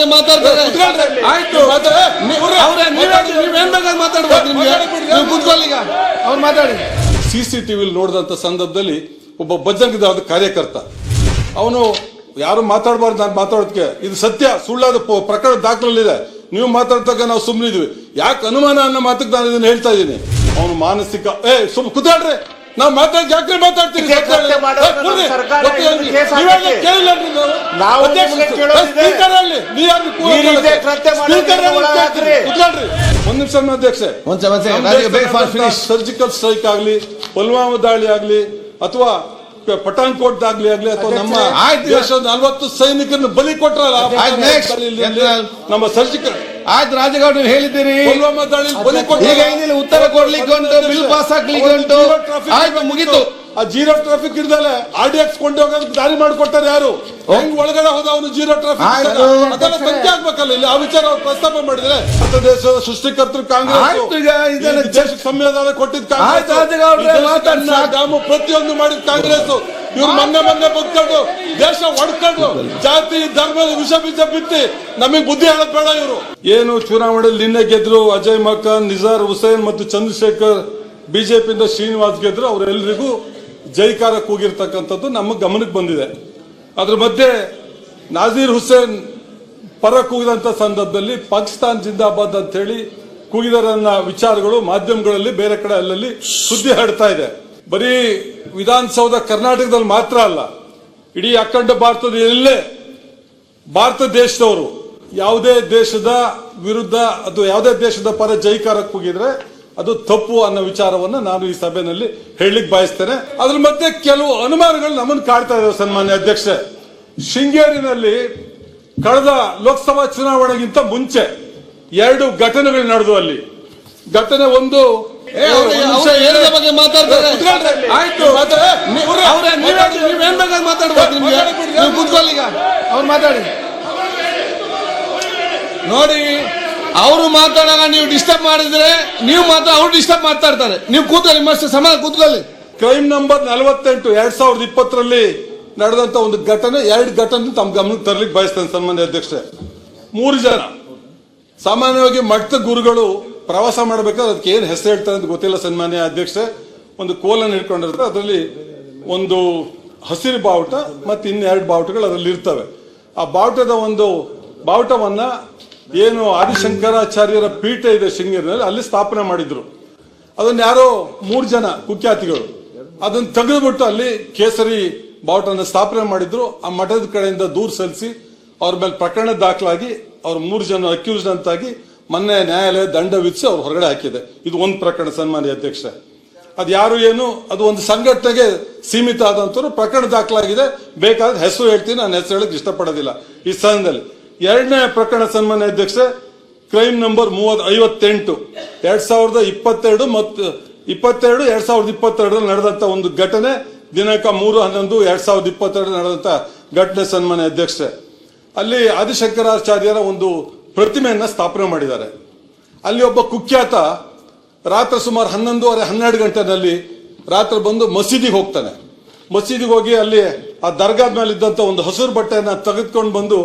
ಬಗ್ಗೆ ಮಾತಾಡ್ತಾರೆ. ಆಯ್ತು. ನೀವೇನ್ ಬೇಕಾದ್ರೆ ಮಾತಾಡ್ಬೋದು ನಿಮ್ಗೆ. ನೀವು ಕುತ್ಕೊಳ್ಳಿ ಈಗ. ಅವ್ರು ಮಾತಾಡಿ. ಸಿ ಸಿ ಟಿವಿಲಿ ನೋಡಿದಂಥ ಸಂದರ್ಭದಲ್ಲಿ ಒಬ್ಬ ಬಜ್ಜಂಗದ ಕಾರ್ಯಕರ್ತ. ಅವನು ಯಾರು ಮಾತಾಡಬಾರ್ದು ನಾನು ಮಾತಾಡೋದಕ್ಕೆ ಇದು ಸತ್ಯ ಸುಳ್ಳಾದ ಪ್ರಕರಣ ದಾಖಲಿದೆ ನೀವು ಮಾತಾಡ್ತಕ್ಕ ನಾವು ಸುಮ್ಮನಿದ್ವಿ ಯಾಕೆ ಅನುಮಾನ ಅನ್ನೋ ಮಾತಕ್ಕೆ ನಾನು ಇದನ್ನು ಹೇಳ್ತಾ ಇದ್ದೀನಿ? ಅವನು ಮಾನಸಿಕ ಏ ಸುಮ್ ಕುತ್ಕೊಳ್ರಿ. ನಾವು ಮಾತಾಡ್ ಯಾಕೆ ಮಾತಾಡ್ತೀರಿ. ಕುತ್ಕೊಳ್ರಿ. ಒಂದ್ ನಿಮಿಷ ಅಧ್ಯಕ್ಷೆ. ಸರ್ಜಿಕಲ್ ಸ್ಟ್ರೈಕ್ ಆಗ್ಲಿ ಪುಲ್ವಾಮಾ ದಾಳಿ ಆಗ್ಲಿ ಅಥವಾ ಪಠಾಣ್ಕೋಟ್ ದಾಗ್ಲಿ ಆಗ್ಲಿ ಅಥವಾ ನಮ್ಮ. ದೇಶದ ನಲವತ್ತು ಸೈನಿಕರನ್ನು ಬಲಿ ಕೊಟ್ರಲ್ಲ ನಮ್ಮ ಸರ್ಜಿಕಲ್ ಆಯ್ತು ರಾಜಗೌಡ ಹೇಳಿದ್ದೀರಿ ಈಗ ಏನಿಲ್ಲ ಉತ್ತರ ಕೊಡ್ಲಿಕ್ಕೆ ಉಂಟು ಬಿಲ್ ಪಾಸ್ ಹಾಕ್ಲಿಕ್ಕೆ ಉಂಟು. ಆಯ್ತು ಮುಗಿತು. ಆ ಜೀರೋ ಟ್ರಾಫಿಕ್ ಇರ್ದಲೆ ಆರ್ ಡಿ ಎಕ್ಸ್ ಕೊಂಡೋಗೋದಕ್ಕೆ ದಾರಿ ಮಾಡಿಕೊಟ್ಟಾರೆ ಯಾರು? ಹೆಂಗ್ ಒಳಗಡೆ ಹೋದ ಅವನು ಜೀರೋ ಟ್ರಾಫಿಕ್ ಆಯ್ತು. ಅದೆಲ್ಲ ಸಂಖ್ಯೆ ಆಗ್ಬೇಕಲ್ಲ ಇಲ್ಲಿ? ಆ ವಿಚಾರ ಅವ್ರು ಪ್ರಸ್ತಾಪ ಮಾಡಿದ್ರೆ? ಭಾರತ ದೇಶದ ಸೃಷ್ಟಿಕರ್ತರು ಕಾಂಗ್ರೆಸ್ ಸಂವಿಧಾನ ಕೊಟ್ಟಿದ್ ಕಾಂಗ್ರೆಸ್ ಪ್ರತಿಯೊಂದು ಮಾಡಿದ ಕಾಂಗ್ರೆಸ್ ಇವ್ರು ಮೊನ್ನೆ ಮೊನ್ನೆ ಬದುಕೊಂಡು ದೇಶ ಒಡ್ಕೊಂಡು ಜಾತಿ, ಧರ್ಮದ ವಿಷ ಬೀಜ ಬಿತ್ತಿ ನಮಗೆ ಬುದ್ಧಿ ಹೇಳಕ್ ಬೇಡ ಇವರು. ಏನು ಚುನಾವಣೆಯಲ್ಲಿ ನಿನ್ನೆ ಗೆದ್ರು ಅಜಯ್ ಮಖಾನ್ ನಿಜಾರ್ ಹುಸೇನ್ ಮತ್ತು ಚಂದ್ರಶೇಖರ್ ಬಿಜೆಪಿಯಿಂದ ಶ್ರೀನಿವಾಸ್ ಗೆದ್ರು ಅವರೆಲ್ಲರಿಗೂ ಜೈಕಾರ ಕೂಗಿರ್ತಕ್ಕಂಥದ್ದು ನಮ್ಮ ಗಮನಕ್ಕೆ ಬಂದಿದೆ. ಅದ್ರ ಮಧ್ಯೆ ನಾಜೀರ್ ಹುಸೇನ್ ಪರ ಕೂಗಿದಂತ ಸಂದರ್ಭದಲ್ಲಿ ಪಾಕಿಸ್ತಾನ್ ಜಿಂದಾಬಾದ್ ಅಂತ ಹೇಳಿ ಕೂಗಿದರನ್ನ ವಿಚಾರಗಳು ಮಾಧ್ಯಮಗಳಲ್ಲಿ ಬೇರೆ ಕಡೆ ಅಲ್ಲಲ್ಲಿ ಸುದ್ದಿ ಹರಡ್ತಾ ಇದೆ. ಬರೀ ವಿಧಾನಸೌಧ ಕರ್ನಾಟಕದಲ್ಲಿ ಮಾತ್ರ ಅಲ್ಲ, ಇಡೀ ಅಖಂಡ ಭಾರತದ ಎಲ್ಲೇ ಭಾರತ ದೇಶದವರು ಯಾವುದೇ ದೇಶದ ವಿರುದ್ಧ ಅದು ಯಾವುದೇ ದೇಶದ ಪರ ಜೈಕಾರಕ್ಕೆ ಹೋಗಿದ್ರೆ ಅದು ತಪ್ಪು ಅನ್ನೋ ವಿಚಾರವನ್ನು ನಾನು ಈ ಸಭೆಯಲ್ಲಿ ಹೇಳಲಿಕ್ಕೆ ಬಯಸ್ತೇನೆ. ಅದ್ರ ಮಧ್ಯೆ ಕೆಲವು ಅನುಮಾನಗಳು ನಮ್ಮನ್ನು ಕಾಡ್ತಾ ಇದಾವೆ, ಸನ್ಮಾನ್ಯ ಅಧ್ಯಕ್ಷೆ ಶೃಂಗೇರಿನಲ್ಲಿ ಕಳೆದ ಲೋಕಸಭಾ ಚುನಾವಣೆಗಿಂತ ಮುಂಚೆ ಎರಡು ಘಟನೆಗಳು ನಡೆದು ಅಲ್ಲಿ. ಘಟನೆ ಒಂದು ಬಗ್ಗೆ ಮಾತಾಡ್ತಾರೆ? ಆಯ್ತು. ನೀವ್ ನೀವೇನ್ ಬೇಕಾದ್ರೆ ಮಾತಾಡ್ಬೋದು ನಿಮ್ಗೆ. ನೀವು ಕೂತ್ಕೊಳ್ಳಿ ಈಗ. ಅವ್ರು ಮಾತಾಡಿ. ನೋಡಿ ಅವರು ಮಾತಾಡಾಗ ನೀವು ಡಿಸ್ಟರ್ಬ್ ಮಾಡಿದ್ರೆ ನೀವು ಮಾತ್ರ ಅವ್ರು ಡಿಸ್ಟರ್ಬ್ ಮಾಡ್ತಾ ಇರ್ತಾರೆ. ನೀವು ಕೂತ್ಕೊಳ್ಳಿ ನಿಮ್ಮಷ್ಟು ಸಮಾನ ಕೂತ್ಕೊಳ್ಳಿ. ಕ್ರೈಮ್ ನಂಬರ್ ನಲವತ್ತೆಂಟು ಎರಡ್ ಸಾವಿರದ ಇಪ್ಪತ್ತರಲ್ಲಿ ನಡೆದಂತ ಒಂದು ಘಟನೆ ಎರಡು ಘಟನೆ ತಮ್ಮ ಗಮನಕ್ಕೆ ತರಲಿಕ್ಕೆ ಬಯಸ್ತೇನೆ ಸನ್ಮಾನ್ಯ ಅಧ್ಯಕ್ಷೆ ಮೂರು ಜನ. ಸಾಮಾನ್ಯವಾಗಿ ಮಠದ ಗುರುಗಳು ಪ್ರವಾಸ ಮಾಡಬೇಕಾದ್ರೆ ಅದಕ್ಕೆ ಏನು ಹೆಸರು ಹೇಳ್ತಾರೆ ಅಂತ ಗೊತ್ತಿಲ್ಲ ಸನ್ಮಾನ್ಯ ಅಧ್ಯಕ್ಷ ಒಂದು ಕೋಲನ್ನು ಹಿಡ್ಕೊಂಡಿರ್ತಾರೆ. ಅದರಲ್ಲಿ ಒಂದು ಹಸಿರು ಬಾವುಟ ಮತ್ತು ಇನ್ನೆರಡು ಬಾವುಟಗಳು ಅದರಲ್ಲಿ ಇರ್ತವೆ. ಆ ಬಾವುಟದ ಒಂದು ಬಾವುಟವನ್ನು ಏನು ಆದಿಶಂಕರಾಚಾರ್ಯರ ಪೀಠ ಇದೆ ಶೃಂಗೇರಿನಲ್ಲಿ, ಅಲ್ಲಿ ಸ್ಥಾಪನೆ ಮಾಡಿದ್ರು. ಅದನ್ನು ಯಾರೋ ಮೂರು ಜನ ಕುಖ್ಯಾತಿಗಳು. ಅದನ್ನು ತೆಗೆದುಬಿಟ್ಟು ಅಲ್ಲಿ ಕೇಸರಿ ಬಾವುಟನ ಸ್ಥಾಪನೆ ಮಾಡಿದ್ರು. ಆ ಮಠದ ಕಡೆಯಿಂದ ದೂರು ಸಲ್ಲಿಸಿ, ಅವ್ರ ಮೇಲೆ ಪ್ರಕರಣ ದಾಖಲಾಗಿ ಅವ್ರ ಮೂರು ಜನ ಅಕ್ಯೂಸ್ಡ್ ಅಂತಾಗಿ ಮೊನ್ನೆ ನ್ಯಾಯಾಲಯ ದಂಡ ವಿಧಿಸಿ ಅವ್ರು ಹೊರಗಡೆ ಹಾಕಿದೆ. ಇದು ಒಂದು ಪ್ರಕರಣ ಸನ್ಮಾನ್ಯ ಅಧ್ಯಕ್ಷ. ಅದು ಯಾರು ಏನು, ಅದು ಒಂದು ಸಂಘಟನೆಗೆ ಸೀಮಿತ ಆದಂತವ್ರು ಪ್ರಕರಣ ದಾಖಲಾಗಿದೆ. ಬೇಕಾದ್ರೆ ಹೆಸರು ಹೇಳ್ತೀನಿ, ನಾನು ಹೆಸರು ಹೇಳಕ್ ಇಷ್ಟಪಡೋದಿಲ್ಲ. ಈ ಸ್ಥಾನದಲ್ಲಿ ಎರಡನೇ ಪ್ರಕರಣ ಸನ್ಮಾನ್ಯ ಅಧ್ಯಕ್ಷ, ಕ್ರೈಮ್ ನಂಬರ್ ಮೂವತ್ ಐವತ್ತೆಂಟು. ಎರಡ್ ಸಾವಿರದ ಇಪ್ಪತ್ತೆರಡು ಮತ್ತು ಇಪ್ಪತ್ತೆರಡು, ಎರಡ್ ಸಾವಿರದ ಇಪ್ಪತ್ತೆರಡರಲ್ಲಿ ನಡೆದಂತ ಒಂದು ಘಟನೆ, ದಿನಾಂಕ ಮೂರು ಹನ್ನೊಂದು, ಎರಡ್ ಸಾವಿರದ ಇಪ್ಪತ್ತೆರಡು ನಡೆದಂತ ಘಟನೆ ಸನ್ಮಾನ್ಯ ಅಧ್ಯಕ್ಷ. ಅಲ್ಲಿ ಆದಿಶಂಕರಾಚಾರ್ಯರ ಒಂದು ಪ್ರತಿಮೆಯನ್ನ ಸ್ಥಾಪನೆ ಮಾಡಿದ್ದಾರೆ. ಅಲ್ಲಿ ಒಬ್ಬ ಕುಖ್ಯಾತ ರಾತ್ರಿ ಸುಮಾರು ಹನ್ನೊಂದುವರೆ, ಹನ್ನೆರಡು ಗಂಟೆನಲ್ಲಿ ರಾತ್ರಿ ಬಂದು ಮಸೀದಿಗೆ ಹೋಗ್ತಾನೆ. ಮಸೀದಿಗೆ ಹೋಗಿ ಅಲ್ಲಿ ಆ ದರ್ಗಾದ ಮೇಲೆ ಇದ್ದಂತ ಒಂದು ಹಸಿರು ಬಟ್ಟೆಯನ್ನು ತೆಗೆದುಕೊಂಡು ಬಂದು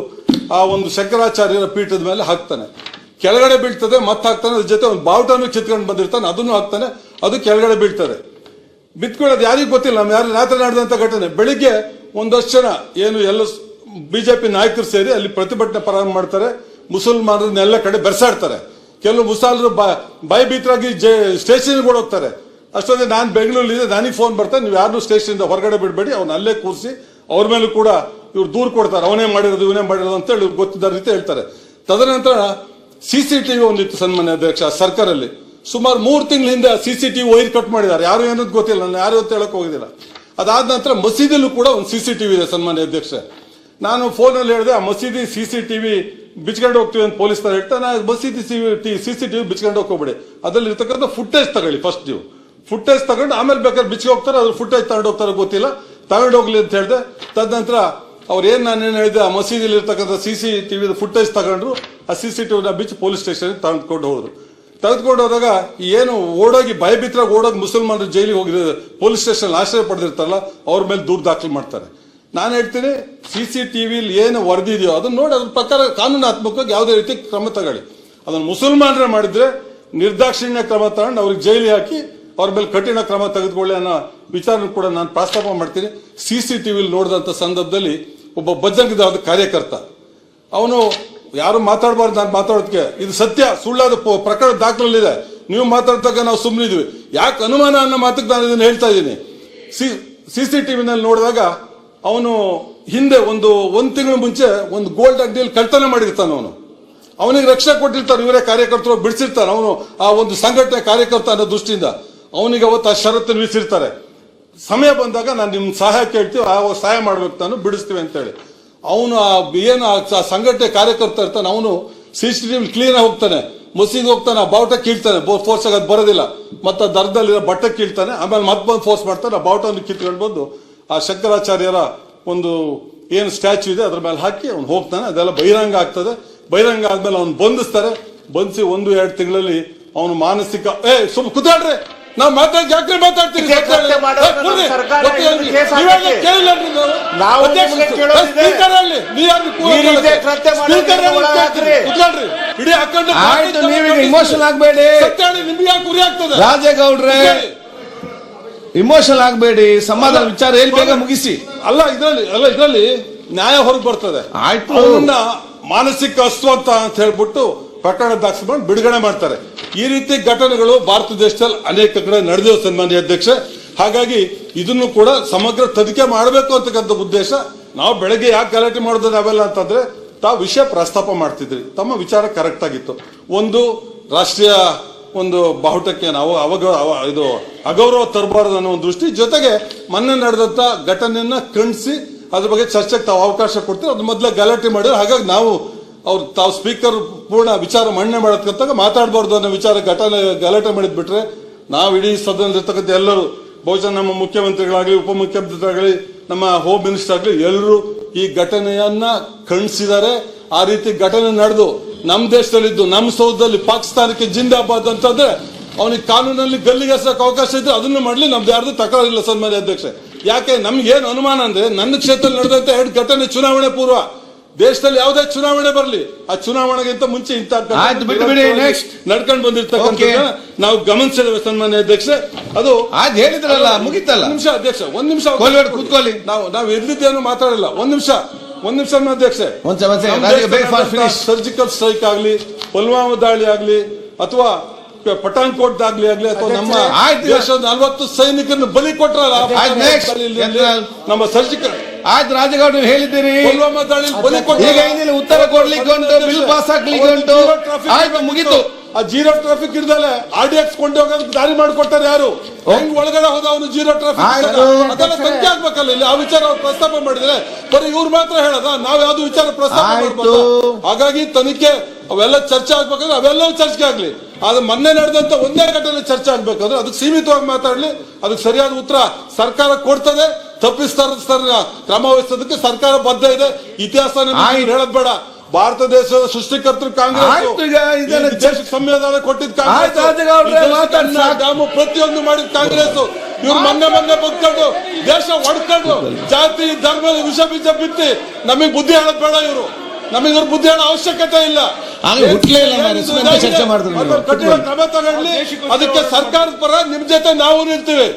ಆ ಒಂದು ಶಂಕರಾಚಾರ್ಯರ ಪೀಠದ ಮೇಲೆ ಹಾಕ್ತಾನೆ. ಕೆಳಗಡೆ ಬೀಳ್ತದೆ, ಮತ್ತೆ ಹಾಕ್ತಾನೆ, ಅದ್ರ ಜೊತೆ ಒಂದು ಬಾವುಟನು ಕಿತ್ಕೊಂಡು ಬಂದಿರ್ತಾನೆ, ಅದನ್ನು ಹಾಕ್ತಾನೆ, ಅದು ಕೆಳಗಡೆ ಬೀಳ್ತದೆ. ಬಿತ್ಕೊಳ್ಳೋದು ಯಾರಿಗೂ ಗೊತ್ತಿಲ್ಲ, ನಮ್ಮ ಯಾರು ರಾತ್ರಿ ನಡೆದಂಥ ಘಟನೆ. ಬೆಳಿಗ್ಗೆ ಒಂದಷ್ಟು ಜನ, ಏನು ಎಲ್ಲ ಬಿಜೆಪಿ ನಾಯಕರು ಸೇರಿ ಅಲ್ಲಿ ಪ್ರತಿಭಟನೆ ಪ್ರಾರಂಭ ಮಾಡ್ತಾರೆ. ಮುಸಲ್ಮಾನರನ್ನೆಲ್ಲ ಕಡೆ ಬೆರೆಸಾಡ್ತಾರೆ. ಕೆಲವು ಮುಸಾಲ್ರು ಭಯಭೀತರಾಗಿ ಸ್ಟೇಷನ್ಗೆ ಹೋಗ್ತಾರೆ ಅಷ್ಟೊಂದೇ ನಾನು ಬೆಂಗಳೂರಿಲಿದೆ ನನಗೆ ಫೋನ್ ಬರ್ತಾರೆ ನೀವು ಯಾರನ್ನೂ ಸ್ಟೇಷನಿಂದ ಹೊರಗಡೆ ಬಿಡಬೇಡಿ, ಅವ್ನ ಅಲ್ಲೇ ಕೂರಿಸಿ, ಅವ್ರ ಮೇಲೂ ಕೂಡ ಇವ್ರು ದೂರು ಕೊಡ್ತಾರೆ, ಅವನೇ ಮಾಡಿರೋದು, ಇವನೇ ಮಾಡಿರೋದು ಅಂತ ಹೇಳಿ ಗೊತ್ತಿದ್ದ ರೀತಿ ಹೇಳ್ತಾರೆ. ತದನಂತರ ಸಿ ಸಿ ಟಿವಿ ಒಂದಿತ್ತು ಸನ್ಮಾನ್ಯ ಅಧ್ಯಕ್ಷ ಸರ್ಕಾರಲ್ಲಿ. ಸುಮಾರು ಮೂರು ತಿಂಗಳ ಹಿಂದೆ C C TV wire cut ಮಾಡಿದ್ದಾರೆ. ಯಾರು ಏನಂತ ಗೊತ್ತಿಲ್ಲ, ನಾನು ಯಾರು ಅಂತ ಹೇಳಕ್ ಹೋಗಿದ್ದಿಲ್ಲ. ಅದಾದ ನಂತರ ಮಸೀದಿಯಲ್ಲೂ ಕೂಡ ಒಂದು ಸಿ ಸಿ ಟಿವಿ ಇದೆ ಸನ್ಮಾನ್ಯ ಅಧ್ಯಕ್ಷ. ನಾನು ಫೋನಲ್ಲಿ ಹೇಳಿದೆ, ಆ ಮಸೀದಿ ಸಿ ಸಿ ಟಿವಿ ಬಿಚ್ಕೊಂಡು ಹೋಗ್ತೀವಿ ಅಂತ ಪೊಲೀಸ್ ಹೇಳ್ತಾ ನಾ ಬಸ್ ಸಿ ಸಿ ಟಿವಿ ಬಿಚ್ಕೊಂಡು ಹೋಗ್ಬಿಡಿ ಅದ್ರಲ್ಲಿ ಇರ್ತಕ್ಕಂಥ ಫುಟೇಜ್ ತಗೊಳ್ಳಿ ಫಸ್ಟ್ ನೀವು. ಫುಟೇಜ್ ತಗೊಂಡು ಆಮೇಲೆ ಬೇಕಾದ್ರೆ ಬಿಚ್ಚಿಗೆ ಹೋಗ್ತಾರೆ ಅದ್ರ ಫುಟೇಜ್ ತಗೊಂಡು ಹೋಗ್ತಾರೆ ಗೊತ್ತಿಲ್ಲ. ತಗೊಂಡು ಹೋಗ್ಲಿ ಅಂತ ಹೇಳಿದೆ. ತದನಂತರ ಅವ್ರು ಏನ್ ನಾನೇನು ಹೇಳಿದೆ, ಆ ಮಸೀದಿಲಿ ಇರ್ತಕ್ಕಂಥ ಸಿ ಸಿ ಟಿವಿ ಫುಟೇಜ್ ತಗೊಂಡ್ರು, ಆ ಸಿ ಸಿ ಟಿವಿನ ಬಿಚ್ಚಿ ಪೊಲೀಸ್ ಸ್ಟೇಷನ್ ತಗೊಂಡ್ಕೊಂಡು ಹೋದ್ರು. ತೆಗೆದುಕೊಂಡು ಹೋದಾಗ ಏನು ಓಡೋಗಿ ಭಯಭೀತರಾಗಿ ಓಡೋಗಿ ಮುಸಲ್ಮಾನರು ಜೈಲಿಗೆ ಹೋಗಿರೋ ಪೊಲೀಸ್ ಸ್ಟೇಷನ್ ಆಶ್ರಯ ಪಡೆದಿರ್ತಾರಲ್ಲ, ಅವ್ರ ಮೇಲೆ ದೂರು ದಾಖಲು ಮಾಡ್ತಾರೆ. ನಾನು ಹೇಳ್ತೀನಿ ಸಿ ಸಿ ಟಿವಿಲಿ ಏನು ವರದಿದೆಯೋ ಅದನ್ನ ನೋಡಿ, ಅದ್ರ ಪ್ರಕಾರ ಕಾನೂನಾತ್ಮಕವಾಗಿ ಯಾವುದೇ ರೀತಿ ಕ್ರಮ ತಗೊಳ್ಳಿ. ಅದನ್ನು ಮುಸಲ್ಮಾನರೇ ಮಾಡಿದ್ರೆ ನಿರ್ದಾಕ್ಷಿಣ್ಯ ಕ್ರಮ ತಗೊಂಡು ಅವ್ರಿಗೆ ಜೈಲಿಗೆ ಹಾಕಿ ಅವ್ರ ಮೇಲೆ ಕಠಿಣ ಕ್ರಮ ತೆಗೆದುಕೊಳ್ಳಿ ಅನ್ನೋ ವಿಚಾರ ಕೂಡ ನಾನು ಪ್ರಸ್ತಾಪ ಮಾಡ್ತೀನಿ. ಸಿ ಸಿ ಟಿವಿಲಿ ನೋಡಿದಂಥ ಸಂದರ್ಭದಲ್ಲಿ ಒಬ್ಬ ಬಜರಂಗದ ಕಾರ್ಯಕರ್ತ. ಅವನು, ಯಾರು ಮಾತಾಡಬಾರ್ದು ನಾನು ಮಾತಾಡೋದಕ್ಕೆ ಇದು ಸತ್ಯ, ಸುಳ್ಳಾದ ಪ್ರಕರಣ ದಾಖಲಲ್ಲಿದೆ. ನೀವು ಮಾತಾಡ್ತಕ್ಕ ನಾವು ಸುಮ್ಮನಿದ್ವಿ ಯಾಕೆ ಅನುಮಾನ ಅನ್ನೋ ಮಾತಕ್ಕೆ ನಾನು ಇದನ್ನು ಹೇಳ್ತಾ ಇದ್ದೀನಿ? ಸಿ ಸಿ ಸಿ ವಿನಲ್ಲಿ ನೋಡಿದಾಗ ಅವನು ಹಿಂದೆ ಒಂದು ಒಂದು ತಿಂಗಳ ಮುಂಚೆ ಒಂದು ಗೋಲ್ಡ್ ಅಂಗಡಿಯಲ್ಲಿ ಕಳ್ತನ ಮಾಡಿರ್ತಾನೆ ಅವನು. ಅವನಿಗೆ ರಕ್ಷಣೆ ಕೊಟ್ಟಿರ್ತಾರೆ, ಇವರೇ ಕಾರ್ಯಕರ್ತರು ಬಿಡಿಸಿರ್ತಾರೆ. ಅವನು ಆ ಒಂದು ಸಂಘಟನೆ ಕಾರ್ಯಕರ್ತ ಅನ್ನೋ ದೃಷ್ಟಿಯಿಂದ ಅವನಿಗೆ ಅವತ್ತು ಆ ಷರತ್ತನ್ನು ವಿಧಿಸಿರ್ತಾರೆ. ಸಮಯ ಬಂದಾಗ ನಾನು ನಿಮ್ಮ ಸಹಾಯ ಕೇಳ್ತೀವಿ, ಆ ಸಹಾಯ ಮಾಡ್ಬೇಕು, ನಾನು ಬಿಡಿಸ್ತೀವಿ ಅಂತೇಳಿ. ಅವನು ಆ ಏನು ಆ ಸಂಘಟನೆ ಕಾರ್ಯಕರ್ತ ಇರ್ತಾನೆ, ಅವನು ಸಿ ಸಿ ಟಿವಿ ಕ್ಲೀನ್ ಹೋಗ್ತಾನೆ. ಮಸೀದಿ ಹೋಗ್ತಾನೆ, ಆ ಬಾವುಟ ಕೀಳ್ತಾನೆ ಫೋರ್ಸ್ ಆಗಿ ಅದು ಬರೋದಿಲ್ಲ. ಮತ್ತೆ ದರ್ದಲ್ಲಿ ಬಟ್ಟೆ ಕೀಳ್ತಾನೆ, ಆಮೇಲೆ ಮತ್ತೆ ಬಂದು ಫೋರ್ಸ್ ಮಾಡ್ತಾನೆ, ಆ ಬಾವುಟವನ್ನು ಕಿತ್ಕೊಂಡು ಬಂದು ಆ ಶಂಕರಾಚಾರ್ಯರ ಒಂದು ಏನು ಸ್ಟ್ಯಾಚ್ಯೂ ಇದೆ ಅದ್ರ ಮೇಲೆ ಹಾಕಿ ಅವ್ನು ಹೋಗ್ತಾನೆ. ಅದೆಲ್ಲ ಬಹಿರಂಗ ಆಗ್ತದೆ. ಬಹಿರಂಗ ಆದ್ಮೇಲೆ ಅವ್ನು ಬಂಧಿಸ್ತಾರೆ. ಬಂಧಿಸಿ ಒಂದು ಎರಡು ತಿಂಗಳಲ್ಲಿ ಅವನು ಮಾನಸಿಕ ಏ ಸುಮ್ ಕುತಾಡ್ರಿ ನಾವು ಮಾತಾಡಿ ಯಾಕೆ ಮಾತಾಡ್ತೀವಿ. ಇಡೀ ಆಯ್ತು ಆಗಬೇಡಿ. ನಿಮ್ಗೆ ಯಾಕೆ ಗುರಿ ಆಗ್ತದೆ? ರಾಜೇಗೌಡ್ರೆ ಇಮೋಷನಲ್ ಆಗಬೇಡಿ ಸಮಾಧಾನ ವಿಚಾರ ಹೇಳಿ ಬೇಗ ಮುಗಿಸಿ. ಅಲ್ಲ ಇದರಲ್ಲಿ ಅಲ್ಲ ಇದರಲ್ಲಿ ನ್ಯಾಯ ಹೊರಗೆ ಬರ್ತದೆ. ಆಯ್ತು. ಅವನ್ನ ಮಾನಸಿಕ ಅಸ್ವಸ್ಥ ಅಂತ ಹೇಳ್ಬಿಟ್ಟು ಪ್ರಕರಣ ದಾಖಲೆ ಬಿಡುಗಡೆ ಮಾಡ್ತಾರೆ. ಈ ರೀತಿ ಘಟನೆಗಳು ಭಾರತ ದೇಶದಲ್ಲಿ ಅನೇಕ ಕಡೆ ನಡೆದಿವೆ ಸನ್ಮಾನ್ಯ ಅಧ್ಯಕ್ಷ. ಹಾಗಾಗಿ ಇದನ್ನು ಕೂಡ ಸಮಗ್ರ ತನಿಖೆ ಮಾಡಬೇಕು ಅಂತಕ್ಕಂಥ ಉದ್ದೇಶ. ನಾವು ಬೆಳಗ್ಗೆ ಯಾಕೆ ಗಲಾಟೆ ಮಾಡೋದು ನಾವೆಲ್ಲ ಅಂತಂದ್ರೆ ತಾವು ವಿಷಯ ಪ್ರಸ್ತಾಪ ಮಾಡ್ತಿದ್ರಿ. ತಮ್ಮ ವಿಚಾರ ಕರೆಕ್ಟ್ ಆಗಿತ್ತು. ಒಂದು ರಾಷ್ಟ್ರೀಯ ಒಂದು ಬಾಹುಟಕ್ಕೆ ನಾವು ಅವಗ ಅವ- ಇದು ಅಗೌರವ ತರಬಾರದು ಅನ್ನೋ ಒಂದು ದೃಷ್ಟಿ. ಜೊತೆಗೆ ಮೊನ್ನೆ ನಡೆದಂತ ಘಟನೆಯನ್ನ ಖಂಡಿಸಿ ಅದ್ರ ಬಗ್ಗೆ ಚರ್ಚೆಗೆ ತಾವು ಅವಕಾಶ ಕೊಡ್ತೀವಿ ಅದ್ರ ಮೊದಲೇ ಗಲಾಟೆ ಮಾಡಿದ್ರು ಹಾಗಾಗಿ ನಾವು ಅವ್ರು ತಾವು ಸ್ಪೀಕರ್ ಪೂರ್ಣ ವಿಚಾರ ಮಣ್ಣೆ ಮಾಡೋದಕ್ಕಂತಾಗ ಮಾತಾಡಬಾರ್ದು ಅನ್ನೋ ವಿಚಾರ ಘಟನೆ ಗಲಾಟೆ ಮಾಡಿದ್ಬಿಟ್ರೆ ನಾವು ಇಡೀ ಸದನದಲ್ಲಿರ್ತಕ್ಕಂಥ ಎಲ್ಲರೂ, ಬಹುಶಃ ನಮ್ಮ ಮುಖ್ಯಮಂತ್ರಿಗಳಾಗಲಿ, ಉಪಮುಖ್ಯಮಂತ್ರಿಗಳಾಗಲಿ, ನಮ್ಮ ಹೋಮ್ ಮಿನಿಸ್ಟರ್ ಆಗಲಿ ಎಲ್ಲರೂ ಈ ಘಟನೆಯನ್ನ ಖಂಡಿಸಿದ್ದಾರೆ. ಆ ರೀತಿ ಘಟನೆ ನಡೆದು ನಮ್ಮ ದೇಶದಲ್ಲಿದ್ದು ನಮ್ಮ ಸೌಧದಲ್ಲಿ ಪಾಕಿಸ್ತಾನಕ್ಕೆ ಜಿಂದಾಬಾದ್ ಅಂತಂದ್ರೆ ಅವನಿಗೆ ಕಾನೂನಲ್ಲಿ ಗಲ್ಲಿಗೆ ಎಸಕ್ಕೆ ಅವಕಾಶ ಇದ್ರೆ ಅದನ್ನು ಮಾಡ್ಲಿ ನಮ್ದು ಯಾರ್ದು ತಕರಾರಿಲ್ಲ ಸನ್ಮಾನ್ಯ ಅಧ್ಯಕ್ಷೆ ಯಾಕೆ ನಮ್ಗೆ ಏನು ಅನುಮಾನ ಅಂದ್ರೆ ನನ್ನ ಕ್ಷೇತ್ರದಲ್ಲಿ ನಡೆದಂತ ಎರಡು ಘಟನೆ ಚುನಾವಣೆ ಪೂರ್ವ ದೇಶದಲ್ಲಿ ಯಾವುದೇ ಚುನಾವಣೆ ಬರಲಿ ಆ ಚುನಾವಣೆಗಿಂತ ಮುಂಚೆ ಇಂಥ ಆಯ್ತು, ಬಿಡಿ, next. ನಡ್ಕೊಂಡು ಬಂದಿರ್ತಕ್ಕಂಥ. ನಾವು ಗಮನಿಸಿದ್ದೇವೆ ಸನ್ಮಾನ್ಯ ಅಧ್ಯಕ್ಷ ಅದು ಹೇಳಿದ್ರಲ್ಲ ಮುಗಿತಲ್ಲ ನಿಮಿಷ ಅಧ್ಯಕ್ಷ ಒಂದ್ ನಿಮಿಷ. ಕೂತ್ಕೊಳ್ಳಿ. ನಾವು ನಾವು ಎಲ್ಲಿದ್ದೇನು ಮಾತಾಡಲ್ಲ ಒಂದ್ ನಿಮಿಷ ಒಂದ್ ನಿಮಿಷ ಅಧ್ಯಕ್ಷೆ. ಒಂದ್ ಸರ್ಜಿಕಲ್ ಸ್ಟ್ರೈಕ್ ಆಗ್ಲಿ ಪುಲ್ವಾಮಾ ದಾಳಿ ಆಗ್ಲಿ ಅಥವಾ ಪಠಾನ್ಕೋಟ್ ಕೋಟ್ ಆಗ್ಲಿ ಅಥವಾ ನಮ್ಮ ಆಯ್ತು. ದೇಶದ ನಲವತ್ತು ಸೈನಿಕರನ್ನು ಬಲಿ ಕೊಟ್ರಲ್ಲ. ನಮ್ಮ ಸರ್ಜಿಕಲ್ ಆಯ್ತು ನೀವು ಹೇಳಿದ್ದೀರಿ. ಪುಲ್ವಾಮಾ ದಾಳಿ ಬಲಿ ಕೊಟ್ಟು ಈಗ ಏನಿಲ್ಲ ಉತ್ತರ ಕೊಡ್ಲಿಕ್ಕೆ ಉಂಟು ಬಿಲ್ ಪಾಸ್ ಆಗ್ಲಿಕ್ಕೆ ಉಂಟು. ಆಯ್ತು ಮುಗೀತು. ಆ ಜೀರೋ ಟ್ರಾಫಿಕ್ ಇರ್ದಲೆ ಆರ್ ಡಿ ಎಕ್ಸ್ ಕೊಂಡು ಹೋಗೋದಕ್ಕೆ ದಾರಿ ಮಾಡ್ಕೊಡ್ತಾರೆ ಯಾರು? ಹೆಂಗ್ ಒಳಗಡೆ ಹೋದ ಅವನು ಜೀರೋ ಟ್ರಾಫಿಕ್. ಅದೆಲ್ಲ ಸಂಖ್ಯೆ ಆಗ್ಬೇಕಲ್ಲ ಇಲ್ಲಿ. ಆ ವಿಚಾರ ಅವ್ರು ಪ್ರಸ್ತಾಪ ಮಾಡಿದ್ರೆ ಬರೀ ಇವ್ರು ಮಾತ್ರ ಹೇಳದ? ನಾವ್ ಯಾವ್ದು ವಿಚಾರ ಪ್ರಸ್ತಾಪ ಮಾಡ್ಬೋದು ಹಾಗಾಗಿ ತನಿಖೆ ಅವೆಲ್ಲ ಚರ್ಚೆ ಆಗ್ಬೇಕಂದ್ರೆ ಅವೆಲ್ಲವೂ ಚರ್ಚೆ ಆಗ್ಲಿ. ಆದ್ರೆ ಮೊನ್ನೆ ನಡೆದಂತ ಒಂದೇ ಘಟನೆ ಚರ್ಚೆ ಆಗ್ಬೇಕಾದ್ರೆ ಅದಕ್ಕೆ ಸೀಮಿತವಾಗಿ ಮಾತಾಡ್ಲಿ. ಅದಕ್ಕೆ ಸರಿಯಾದ ಉತ್ತರ ಸರ್ಕಾರ ಕೊಡ್ತದೆ. ತಪ್ಪಿಸ್ತಾರ ಕ್ರಮ ವಹಿಸೋದಕ್ಕೆ ಸರ್ಕಾರ ಬದ್ಧ ಇದೆ. ಇತಿಹಾಸ. ಹೇಳದ್ ಬೇಡ. ಭಾರತ ದೇಶದ ಸೃಷ್ಟಿಕರ್ತ ಕಾಂಗ್ರೆಸ್. ಸಂವಿಧಾನ ಕೊಟ್ಟಿದ್ ಕಾಂಗ್ರೆಸ್. ಪ್ರತಿಯೊಂದು ಮಾಡಿದ ಕಾಂಗ್ರೆಸ್. ಇವ್ರು ಮೊನ್ನೆ ಮೊನ್ನೆ ಬದುಕೊಂಡು ದೇಶ ಒಡ್ಕೊಂಡು ಜಾತಿ ಧರ್ಮದ ವಿಷ ಬೀಜ ಬಿತ್ತಿ ನಮಗ್ ಬುದ್ಧಿ ಹೇಳೋದ್ ಬೇಡ ಇವರು. ನಮಗೆ ಇವ್ರ ಬುದ್ಧಿ ಹೇಳೋ ಅವಶ್ಯಕತೆ ಇಲ್ಲ. ಕ್ರಮ ತಗೊಳ್ಳಿ. ಅದಕ್ಕೆ ಸರ್ಕಾರದ ಪರ ನಿಮ್ ಜೊತೆ ನಾವು ನಿಲ್ತೀವಿ.